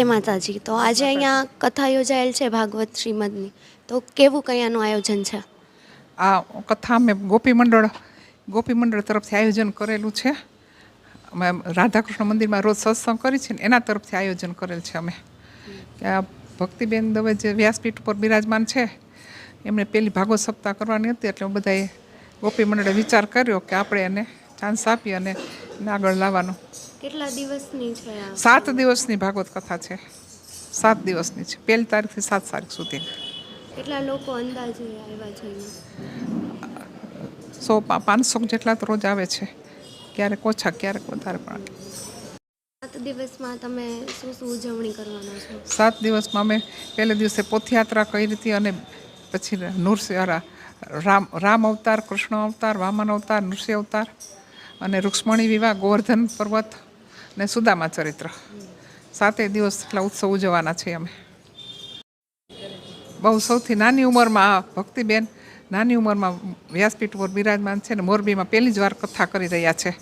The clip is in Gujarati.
માતાજી. તો આજે અહીંયા કથા યોજાયેલ છે ભાગવત શ્રીમદની. તો કેવું કયાનું આયોજન છે? આ કથા અમે ગોપી મંડળ ગોપી મંડળ તરફથી આયોજન કરેલું છે. અમે રાધાકૃષ્ણ મંદિરમાં રોજ સત્સંગ કરી છે ને એના તરફથી આયોજન કરેલ છે અમે. કે આ ભક્તિબેન દવે જે વ્યાસપીઠ ઉપર બિરાજમાન છે એમણે પેલી ભાગવત સપ્તાહ કરવાની હતી એટલે બધાએ ગોપી મંડળે વિચાર કર્યો કે આપણે એને ચાન્સ આપી અને એને આગળ લાવવાનો. કેટલા દિવસની છે સાત દિવસની ભાગવત કથા છે. સાત દિવસની છે. પહેલી તારીખથી સાત તારીખ સુધી. કેટલા લોકો અંદાજે આવ્યા છે સો પાંચસો જેટલા તો રોજ આવે છે. ક્યારેક ઓછા ક્યારેક વધારે પણ. સાત દિવસમાં તમે શું શું ઉજવણી કરવાના છો? સાત દિવસમાં અમે પહેલે દિવસે પોથયાત્રા કરી હતી અને પછી નૃસિંહ રામ રામ અવતાર કૃષ્ણ અવતાર વામન અવતાર નૃસિંહ અવતાર અને રૂક્ષ્મણી વિવાહ ગોવર્ધન પર્વત ને સુદામા ચરિત્ર. સાતેય દિવસ એટલા ઉત્સવ ઉજવવાના છીએ અમે. બહુ સૌથી નાની ઉંમરમાં આ ભક્તિબેન નાની ઉંમરમાં વ્યાસપીઠ પર બિરાજમાન છે ને મોરબીમાં પહેલી જ વાર કથા કરી રહ્યા છે.